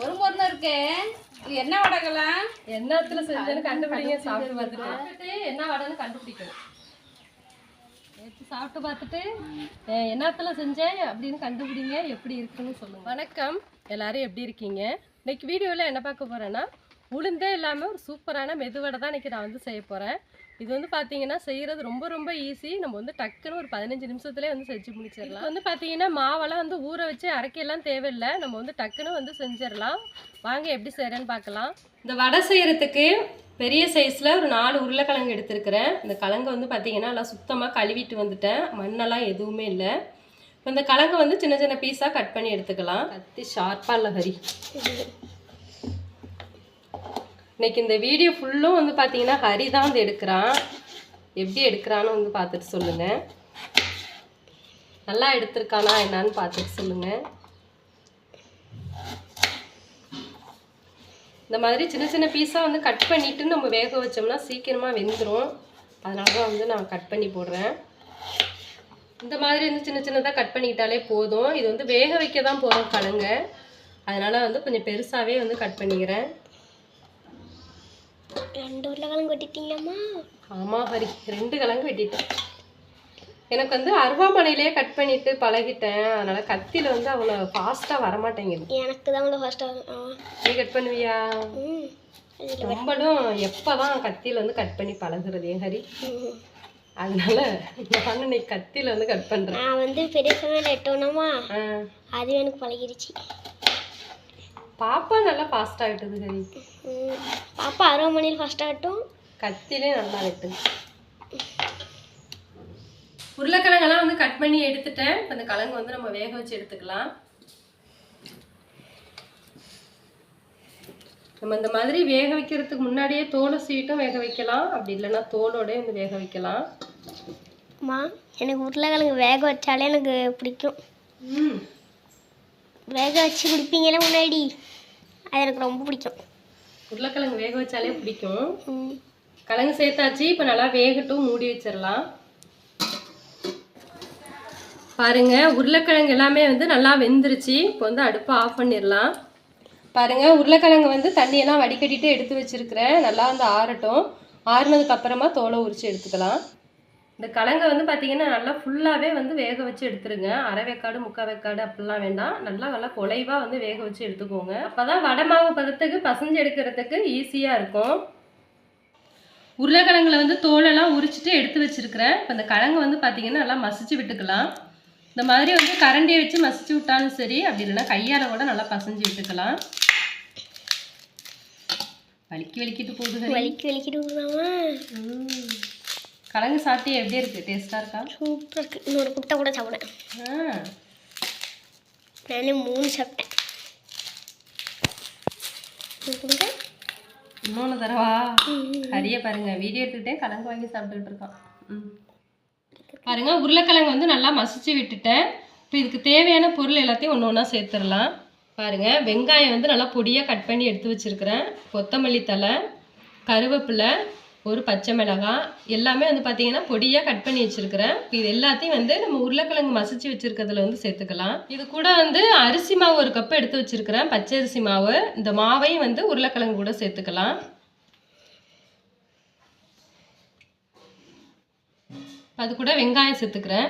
மொறு மொறுன்னு இருக்கே. இது என்ன வடகலாம் என்னத்துல செஞ்சேன்னு கண்டுபிடிங்க சாப்பிட்டு பார்த்துட்டு. என்ன வடைன்னு கண்டுபிடிக்கணும். சாப்பிட்டு பார்த்துட்டு என்னத்துல செஞ்சேன் அப்படின்னு கண்டுபிடிங்க எப்படி இருக்குன்னு சொல்லுங்க. வணக்கம். எல்லாரும் எப்படி இருக்கீங்க? இன்னைக்கு வீடியோவில் என்ன பார்க்க போறேன்னா உளுந்தே இல்லாமல் ஒரு சூப்பரான மெதுவடை தான் இன்னைக்கு நான் வந்து செய்ய போகிறேன் இது வந்து பார்த்தீங்கன்னா செய்கிறது ரொம்ப ரொம்ப ஈஸி நம்ம வந்து டக்குன்னு ஒரு பதினஞ்சு நிமிஷத்துலேயே வந்து செஞ்சு முடிச்சிடலாம். வந்து பார்த்தீங்கன்னா மாவெல்லாம் வந்து ஊற வச்சு அரைக்கலாம் தேவையில்லை. நம்ம வந்து டக்குன்னு வந்து செஞ்சிடலாம். வாங்க எப்படி செய்கிறேன்னு பார்க்கலாம் இந்த வடை செய்கிறதுக்கு பெரிய சைஸில் ஒரு நாலு உருளைக்கிழங்கு எடுத்துருக்கிறேன். இந்த கிழங்கு வந்து பார்த்தீங்கன்னா நல்லா சுத்தமாக கழுவிட்டு வந்துட்டேன். மண்ணெல்லாம் எதுவுமே இல்லை. இப்போ இந்த கிழங்கு வந்து சின்ன சின்ன பீஸாக கட் பண்ணி எடுத்துக்கலாம். கத்தி ஷார்ப்பாக இல்லை ஹரி. இன்னைக்கு இந்த வீடியோ ஃபுல்லும் வந்து பார்த்தீங்கன்னா ஹரி தான் வந்து எடுக்கிறான். எப்படி எடுக்கிறான்னு வந்து பார்த்துட்டு சொல்லுங்கள் நல்லா எடுத்திருக்கானா என்னன்னு பார்த்துட்டு சொல்லுங்கள் இந்த மாதிரி சின்ன சின்ன பீஸாக வந்து கட் பண்ணிவிட்டு நம்ம வேக வச்சோம்னா சீக்கிரமாக வெந்துடும் அதனால தான் வந்து நான் கட் பண்ணி போடுறேன். இந்த மாதிரி வந்து சின்ன சின்னதாக கட் பண்ணிக்கிட்டாலே போதும். இது வந்து வேக வைக்க தான் போகிறோம் கலங்க. அதனால் வந்து கொஞ்சம் பெருசாகவே வந்து கட் பண்ணிக்கிறேன். ரெண்டு உருளைக்கிழங்கு வெட்டிட்டீங்களாம்மா? ஆமாம் ஹரி. ரெண்டு கிழங்கு வெட்டிட்டேன். எனக்கு வந்து அருவாமனையிலே கட் பண்ணிட்டு பழகிட்டேன். அதனால் கத்தியில் வந்து அவ்வளோ ஃபாஸ்ட்டாக வரமாட்டேங்குது. எனக்கு தான் அவ்வளோ ஃபஸ்ட்டாக நீ கட் பண்ணுவியா? ம். அதில் நம்மளும் எப்போ தான் கத்தியில் வந்து கட் பண்ணி பழகுறது ஏன் ஹரி? அதனால நான் இன்னைக்கு கத்தியில் வந்து கட் பண்ணுறேன் நான் வந்து பெரிய சமையல் எட்டோனமா அது எனக்கு பழகிடுச்சு பாப்பா நல்லா ஃபாஸ்ட் ஆகிட்டுது ஹரி. பாப்பா அரை மணியில் ஃபஸ்ட் ஆகட்டும். கத்திலே நல்லா வெட்டுது உருளைக்கிழங்கெல்லாம் வந்து கட் பண்ணி எடுத்துட்டேன். இப்போ இந்த கிழங்கு வந்து நம்ம வேக வச்சு எடுத்துக்கலாம். நம்ம இந்த மாதிரி வேக வைக்கிறதுக்கு முன்னாடியே தோலை சீட்டும் வேக வைக்கலாம். அப்படி இல்லைன்னா தோலோடய வந்து வேக வைக்கலாம். அம்மா எனக்கு உருளைக்கிழங்கு வேக வச்சாலே எனக்கு பிடிக்கும். ம். வேக வச்சு குடிப்பீங்களே முன்னாடி? அது எனக்கு ரொம்ப பிடிக்கும். உருளைக்கிழங்கு வேக வச்சாலே பிடிக்கும். கிழங்கு சேர்த்தாச்சு இப்போ நல்லா வேகட்டும் மூடி வச்சிடலாம். பாருங்க உருளைக்கிழங்கு எல்லாமே வந்து நல்லா வெந்துருச்சு. இப்போ வந்து அடுப்பை ஆஃப் பண்ணிடலாம். பாருங்க உருளைக்கிழங்கு வந்து தண்ணியெல்லாம் வடிகட்டிட்டு எடுத்து வச்சிருக்கிறேன். நல்லா வந்து ஆறட்டும். ஆறுனதுக்கு அப்புறமா தோலை உரிச்சு எடுத்துக்கலாம். இந்த கிழங்கை வந்து பார்த்தீங்கன்னா நல்லா ஃபுல்லாகவே வந்து வேக வச்சு எடுத்துருங்க. அரை வேக்காடு முக்கால் வேக்காடு அப்படிலாம் வேண்டாம். நல்லா நல்லா குலைவாக வந்து வேக வச்சு எடுத்துக்கோங்க. அப்போ தான் வடை மாவு பதத்துக்கு பசஞ்சு எடுக்கிறதுக்கு ஈஸியாக இருக்கும். உருளைக்கிழங்குல வந்து தோலெல்லாம் உரிச்சிட்டு எடுத்து வச்சிருக்கிறேன். இப்போ இந்த கிழங்கு வந்து பார்த்தீங்கன்னா நல்லா மசிச்சு விட்டுக்கலாம். இந்த மாதிரி வந்து கரண்டியை வச்சு மசிச்சு விட்டாலும் சரி அப்படி இல்லைன்னா கையால் கூட நல்லா பசஞ்சு விட்டுக்கலாம் வலிக்கி வலிக்கிட்டு போகுது. வலிக்கு வலிக்கிட்டு விடுறாமா ம். கிழங்கு சாப்பிட்டு எப்படி இருக்கு? டேஸ்ட்டாக இருக்கா? சூப்பராக இருக்கு. இன்னொரு குட்டை கூட சாப்பிட்டேன் ஆ. நானே மூணு சாப்பிட்டேன். இன்னொன்று தரவா கறியை பாருங்க. வீடியோ எடுத்துக்கிட்டே கிழங்கு வாங்கி சாப்பிட்டுட்டு இருக்கான். ம். பாருங்க உருளைக்கிழங்கு வந்து நல்லா மசிச்சு விட்டுட்டேன். இப்போ இதுக்கு தேவையான பொருள் எல்லாத்தையும் ஒன்று ஒன்றா சேர்த்துடலாம். பாருங்க வெங்காயம் வந்து நல்லா பொடியாக கட் பண்ணி எடுத்து வச்சிருக்கிறேன். கொத்தமல்லி தழை கருவேப்பிலை ஒரு பச்சை மிளகாய் எல்லாமே வந்து பார்த்தீங்கன்னா பொடியாக கட் பண்ணி வச்சிருக்கிறேன். இது எல்லாத்தையும் வந்து நம்ம உருளைக்கிழங்கு மசிச்சு வச்சிருக்கிறதுல வந்து சேர்த்துக்கலாம். இது கூட வந்து அரிசி மாவு ஒரு கப் எடுத்து வச்சிருக்கிறேன். பச்சை அரிசி மாவு. இந்த மாவையும் வந்து உருளைக்கிழங்கு கூட சேர்த்துக்கலாம். அது கூட வெங்காயம் சேர்த்துக்கிறேன்.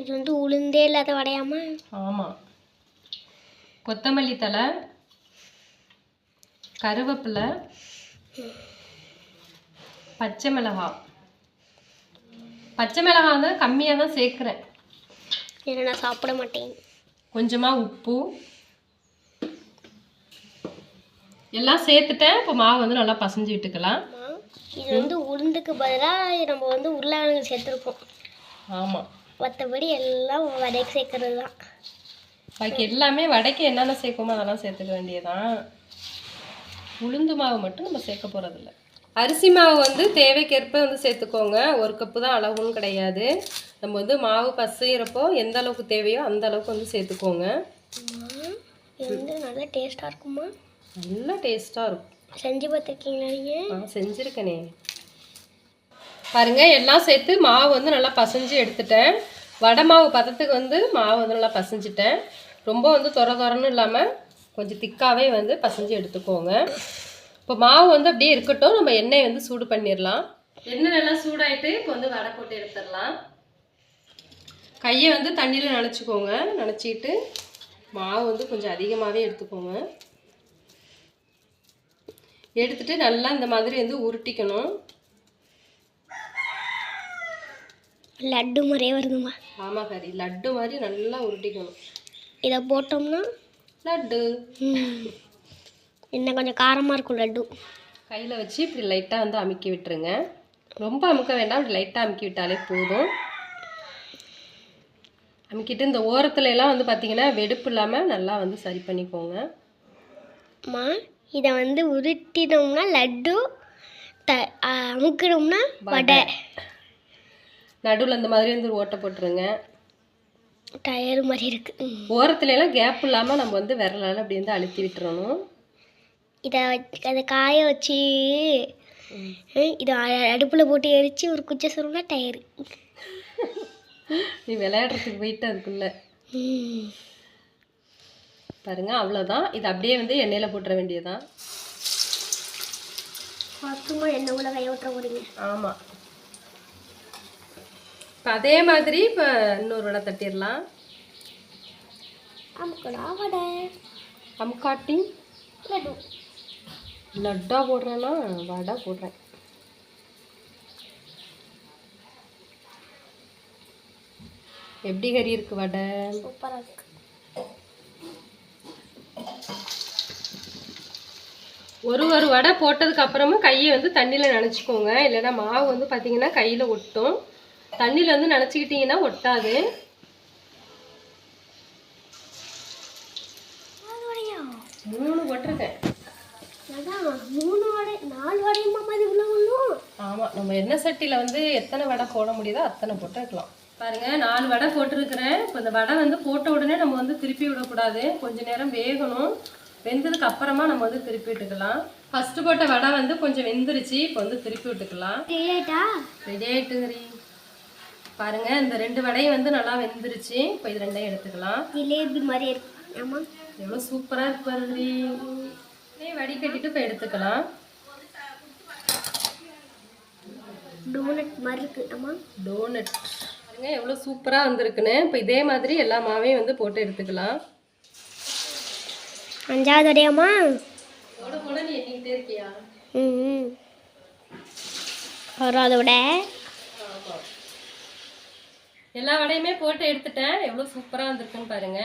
இது வந்து உளுந்தே இல்லாத வடையாமா? ஆமாம் கொத்தமல்லி தழை கருவேப்பிலை பச்சை மிளகாய். பச்சை மிளகாய் வந்து கம்மியாக தான் சேர்க்குறேன். ஏன்னா நான் சாப்பிட மாட்டேன். கொஞ்சமாக உப்பு. எல்லாம் சேர்த்துட்டேன். இப்போ மாவு வந்து நல்லா பசஞ்சு விட்டுக்கலாம். இது வந்து உளுந்துக்கு பதிலாக நம்ம வந்து உருளைக்கிழங்கு சேர்த்துருக்கோம் ஆமாம் மற்றபடி எல்லாம் வடைக்கு சேர்க்கறது தான். பாக்கி எல்லாமே வடைக்கு என்னென்ன சேர்க்குமோ அதெல்லாம் சேர்த்துக்க வேண்டியதான் உளுந்து மாவு மட்டும் நம்ம சேர்க்க போகிறதில்ல அரிசி மாவு வந்து தேவைக்கேற்ப வந்து சேர்த்துக்கோங்க. ஒரு கப்பு தான் அளவுன்னு கிடையாது. நம்ம வந்து மாவு பசைகிறப்போ எந்த அளவுக்கு தேவையோ அந்த அளவுக்கு வந்து சேர்த்துக்கோங்க. நல்லா டேஸ்ட்டாக இருக்குமா? நல்லா டேஸ்ட்டாக இருக்கும். செஞ்சு பார்த்துருக்கீங்களா நீங்கள் நான் செஞ்சுருக்கனே. பாருங்க எல்லாம் சேர்த்து மாவு வந்து நல்லா பசைஞ்சு எடுத்துட்டேன். வடை மாவு பதத்துக்கு வந்து மாவு வந்து நல்லா பசைஞ்சிட்டேன். ரொம்ப வந்து தொர தொரன்னு இல்லாமல் கொஞ்சம் திக்காவே வந்து பசைஞ்சு எடுத்துக்கோங்க. இப்போ மாவு வந்து அப்படியே இருக்கட்டும். நம்ம எண்ணெய் வந்து சூடு பண்ணிடலாம். எண்ணெய் நல்லா சூடாயிட்டு இப்போ வந்து வடை போட்டு எடுத்துடலாம். கையை வந்து தண்ணியில் நனைச்சிக்கோங்க. நனைச்சிட்டு மாவு வந்து கொஞ்சம் அதிகமாகவே எடுத்துக்கோங்க. எடுத்துட்டு நல்லா இந்த மாதிரி வந்து உருட்டிக்கணும். லட்டு மாதிரியே வருதுமா ஆமாம் கறி லட்டு மாதிரி நல்லா உருட்டிக்கணும். இதை போட்டோம்னா லட்டு. இன்னும் கொஞ்சம் காரமாக இருக்கும் லட்டு. கையில் வச்சு இப்படி லைட்டாக வந்து அமுக்கி விட்டுருங்க. ரொம்ப அமுக்க வேண்டாம் இப்படி லைட்டாக அமுக்கி விட்டாலே போதும். அமுக்கிட்டு இந்த ஓரத்துல எல்லாம் வந்து பார்த்தீங்கன்னா வெடுப்பு இல்லாமல் நல்லா வந்து சரி பண்ணிக்கோங்க. அம்மா இதை வந்து உருட்டினோம்னா லட்டு த ஆ, அமுக்கினோம்னா வடை. நடுவில் இந்த மாதிரி வந்து ஓட்டை போட்டுருங்க. டயர் மாதிரி இருக்கு. ம். ஓரத்துல எல்லாம் கேப் இல்லாமல் நம்ம வந்து விரலால் அப்படி வந்து அழுத்தி விட்டுறணும். இதை அதை காய வச்சு இதை அடுப்பில் போட்டு எரித்து ஒரு குச்சை சொல்லணும்னா டயரு. நீ விளையாடுறதுக்கு போயிட்டு அதுக்குள்ள. பாருங்க அவ்வளோதான் இது அப்படியே வந்து எண்ணெயில் போட்டுற வேண்டியதுதான். பத்துமா என்ன உள்ள கைய விட்டுற போறீங்க. ஆமாம் இப்போ அதே மாதிரி இப்போ இன்னொரு வடை தட்டிடலாம். அம்காட்டி லட்டு. லட்டா போடுறேன்னா வடை போடுறேன். எப்படி கறி இருக்கு வடை? சூப்பராக இருக்கு. ஒரு ஒரு வடை போட்டதுக்கு அப்புறமா கையை வந்து தண்ணியில் நனைச்சிக்கோங்க. இல்லைன்னா மாவு வந்து பார்த்தீங்கன்னா கையில் ஒட்டும். தண்ணியில் வந்து நனைச்சிக்கிட்டிங்கன்னா ஒட்டாது. மூணு போட்டிருக்கேன். அதான் மூணு வடை நாலு வடையுமா மாதிரி ஆமாம் நம்ம எண்ணெய் சட்டியில் வந்து எத்தனை வடை போட முடியுதோ அத்தனை போட்டு வைக்கலாம் பாருங்க நாலு வடை போட்டிருக்கிறேன். இப்போ இந்த வடை வந்து போட்ட உடனே நம்ம வந்து திருப்பி விடக்கூடாது. கொஞ்ச நேரம் வேகணும். வெந்ததுக்கு அப்புறமா நம்ம வந்து திருப்பி விட்டுக்கலாம். ஃபர்ஸ்ட் போட்ட வடை வந்து கொஞ்சம் வெந்துருச்சு இப்போ வந்து திருப்பி விட்டுக்கலாம். ரெடி ஆயிட்டுங்கறி பாருங்க இந்த ரெண்டு வடையும் வந்து நல்லா வெந்துருச்சு. இப்போ இது ரெண்டையும் எடுத்துக்கலாம். ஜிலேபி மாதிரி ஆமா. எவ்வளோ சூப்பராக இருக்கு பாருங்கடி இதே வடிகட்டிட்டு இப்போ எடுத்துக்கலாம். டோனட் மாதிரி இருக்கு. ஆமா. டோனட் பாருங்க எவ்வளோ சூப்பராக வந்திருக்குன்னு. இப்போ இதே மாதிரி எல்லா மாவையும் வந்து போட்டு எடுத்துக்கலாம். அஞ்சாவது போட நீ எண்ணிக்கிட்டே இருக்கியா? ம் வரும் அதை விட. எல்லா வடையுமே போட்டு எடுத்துட்டேன். எவ்வளோ சூப்பராக வந்திருக்குன்னு பாருங்க.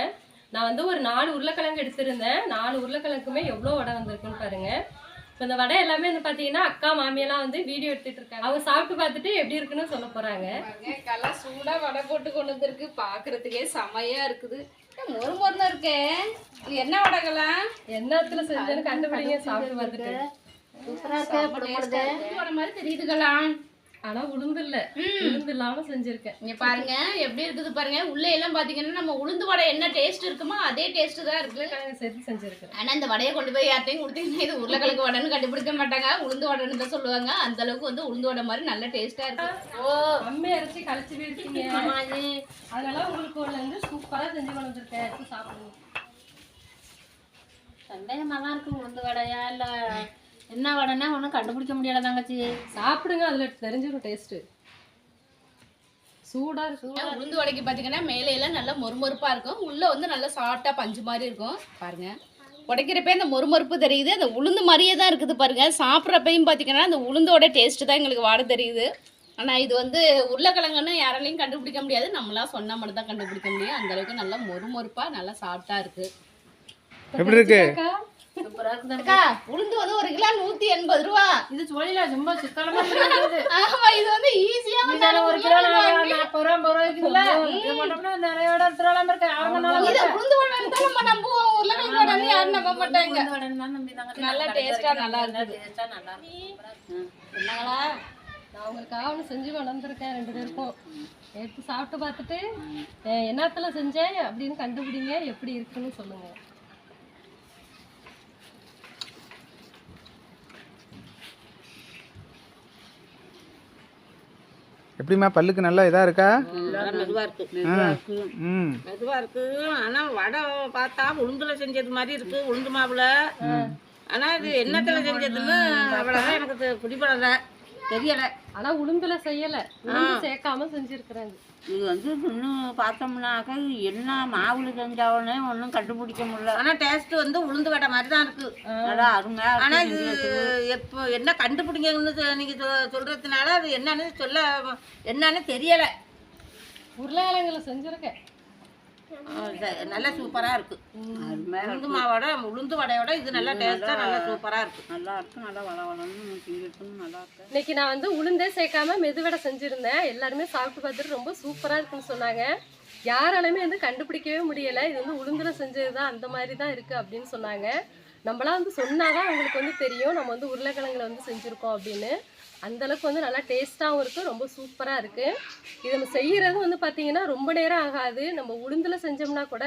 நான் வந்து ஒரு நாலு உருளைக்கிழங்கு எடுத்திருந்தேன். நாலு உருளைக்கிழங்குமே எவ்வளோ வடை வந்திருக்குன்னு பாருங்க. இப்போ இந்த வடை எல்லாமே வந்து பார்த்தீங்கன்னா அக்கா மாமியெல்லாம் வந்து வீடியோ எடுத்துட்டு இருக்காங்க. அவங்க சாப்பிட்டு பார்த்துட்டு எப்படி இருக்குன்னு சொல்ல போறாங்க. கல்லாம் சூடா வடை போட்டு கொண்டு வந்திருக்கு. பாக்குறதுக்கே செமையா இருக்குது. ஏ, மொறு மொறுன்னு இருக்கே. இது என்ன வடைகளாம் என்னத்துல செஞ்சேன்னு கண்டுபிடிங்க சாப்பிட்டு பார்த்துட்டு. வடை மாதிரி தெரியுதுகளாம் ஆனா உளுந்து இல்ல உளுந்து இல்லாம செஞ்சிருக்கேன். இங்க பாருங்க எப்படி இருக்குது பாருங்க. உள்ள எல்லாம் பாத்தீங்கன்னா நம்ம உளுந்து வடை என்ன டேஸ்ட் இருக்குமோ அதே டேஸ்ட் தான் இருக்கு. சேர்த்து செஞ்சிருக்கேன் ஆனா இந்த வடையை கொண்டு போய் யார்ட்டையும் கொடுத்தீங்கன்னா இது உருளைக்கிழங்கு வடைன்னு கண்டுபிடிக்க மாட்டாங்க. உளுந்து வடைன்னு தான் சொல்லுவாங்க. அந்த அளவுக்கு வந்து உளுந்து வடை மாதிரி நல்ல டேஸ்டா இருக்கு. ஓ. அம்மையை அரைச்சி கழிச்சு போயிருக்கீங்க. அதனால உங்களுக்கு ஒன்று வந்து சூப்பரா செஞ்சு கொண்டு வந்திருக்கேன் சாப்பிடுங்க. சந்தேகமா தான் இருக்கு உளுந்து வடையா இல்ல என்ன வடைன்னா ஒன்றும் கண்டுபிடிக்க முடியல தங்கச்சி. சாப்பிடுங்க அதுல தெரிஞ்சிடும் டேஸ்ட் சூடா இருக்கு. உளுந்து வடைக்கு பாத்தீங்கன்னா மேலே எல்லாம் நல்லா மொறுமொறுப்பா இருக்கும். உள்ள வந்து நல்லா சாஃப்டா பஞ்சு மாதிரி இருக்கும். பாருங்க. உடைக்கிறப்ப இந்த மொறுமொறுப்பு தெரியுது. அந்த உளுந்து மாதிரியே தான் இருக்குது பாருங்க. சாப்பிட்றப்பையும் பார்த்தீங்கன்னா அந்த உளுந்தோட டேஸ்ட் தான் எங்களுக்கு வாட தெரியுது. ஆனால் இது வந்து உருளைக்கிழங்குன்னு யாராலையும் கண்டுபிடிக்க முடியாது. நம்மளாம் சொன்னா மட்டும் தான் கண்டுபிடிக்க முடியும். அந்த அளவுக்கு நல்லா மொறுமொறுப்பா நல்லா சாஃப்டா இருக்கு. எப்படி இருக்கு? இருக்குது அக்கா உளுந்து வந்து ஒரு கிலோ நூத்தி எண்பது ரூபா. இது சோழில ரொம்ப சிக்கனமா ஆமா இது வந்து ஈஸியா இதால ஒரு கிலோ நாற்பது ரூபா ஐம்பது ரூபா இருக்குதுல்ல? இது போட்டோம்னா நிறைய வடை எடுத்துடலாம் இருக்கு அவங்க இது உளுந்து வடை தான் நம்ம நம்புவோம் உருளைக்கிழங்கு வடை யாரும் நம்ப மாட்டாங்க. நம்பி தாங்க நல்லா டேஸ்டா நல்லா இருக்குது டேஸ்டா நல்லா இருக்கும் என்னங்களா? நான் உங்களுக்காக ஒன்று செஞ்சு வளர்ந்துருக்கேன் ரெண்டு பேருக்கும். எடுத்து சாப்பிட்டு பார்த்துட்டு அஹ், என்னத்துல செஞ்சேன் அப்படின்னு கண்டுபிடிங்க. எப்படி இருக்குன்னு சொல்லுங்க. எப்படிம்மா பல்லுக்கு நல்லா இதாக இருக்கா? மெதுவா இருக்கு. ம். மெதுவா இருக்கு. ஆனா வடை பார்த்தா உளுந்துல செஞ்சது மாதிரி இருக்கு. உளுந்து மாவுல. ஆனா இது எண்ணத்துல செஞ்சதுன்னு அவ்வளவுதான் எனக்கு பிடிபடல தெரியல. ஆனா உளுந்துல செய்யல. உளுந்து சேர்க்காம செஞ்சிருக்கிறாங்க. இது வந்து இன்னும் பார்த்தோம்னாக்க என்ன மாவுல செஞ்சாவனே ஒன்றும் கண்டுபிடிக்க முடியல. ஆனா டேஸ்ட் வந்து உளுந்து வடை மாதிரி தான் இருக்கு நல்லா அருமையா ஆனா இருக்கு இது எப்போ என்ன கண்டுபிடிங்கன்னு நீங்க சொ- சொல்றதுனால அது என்னன்னு சொல்ல என்னன்னு தெரியல. உருளைக்கிழங்குல செஞ்சிருக்கேன். நல்லா சூப்பரா இருக்கு. உளுந்து மாவோட உளுந்து வடையோட இது நல்லா டேஸ்டா நல்லா சூப்பரா இருக்கு. நல்லா இருக்கு நல்லா வள வளன்னு திங்கிட்டு நல்லா இருக்கு. இன்னைக்கு நான் வந்து உளுந்தே சேர்க்காம மெதுவடை செஞ்சிருந்தேன். எல்லாருமே சாப்பிட்டு பார்த்துட்டு ரொம்ப சூப்பரா இருக்குன்னு சொன்னாங்க. யாராலுமே வந்து கண்டுபிடிக்கவே முடியல. இது வந்து உளுந்துல செஞ்சது தான் அந்த மாதிரி தான் இருக்கு அப்படின்னு சொன்னாங்க. நம்மளாம் வந்து சொன்னாதான் அவங்களுக்கு வந்து தெரியும். நம்ம வந்து உருளைக்கிழங்குல வந்து செஞ்சுருக்கோம் அப்படின்னு. அந்தளவுக்கு வந்து நல்லா டேஸ்ட்டாகவும் இருக்குது ரொம்ப சூப்பராக இருக்குது இது நம்ம செய்கிறது வந்து பார்த்திங்கன்னா ரொம்ப நேரம் ஆகாது. நம்ம உளுந்தில் செஞ்சோம்னா கூட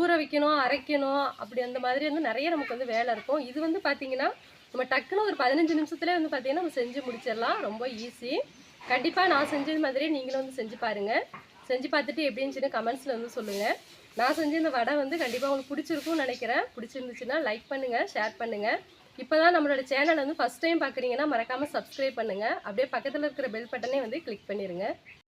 ஊற வைக்கணும் அரைக்கணும் அப்படி அந்த மாதிரி வந்து நிறைய நமக்கு வந்து வேலை இருக்கும். இது வந்து பார்த்திங்கன்னா நம்ம டக்குன்னு ஒரு பதினஞ்சு நிமிஷத்துலேயே வந்து பார்த்திங்கன்னா நம்ம செஞ்சு முடிச்சிடலாம். ரொம்ப ஈஸி கண்டிப்பாக நான் செஞ்சது மாதிரியே நீங்களும் வந்து செஞ்சு பாருங்கள் செஞ்சு பார்த்துட்டு எப்படி இருந்துச்சுன்னு கமெண்ட்ஸில் வந்து சொல்லுங்கள் நான் செஞ்ச இந்த வடை வந்து கண்டிப்பாக உங்களுக்கு பிடிச்சிருக்கும்னு நினைக்கிறேன். பிடிச்சிருந்துச்சுன்னா லைக் பண்ணுங்கள் ஷேர் பண்ணுங்கள் இப்போ தான் நம்மளோட சேனல் வந்து ஃபஸ்ட் டைம் பார்க்குறீங்கன்னா மறக்காமல் சப்ஸ்கிரைப் பண்ணுங்கள் அப்படியே பக்கத்தில் இருக்கிற பெல் பட்டனே வந்து கிளிக் பண்ணிடுங்க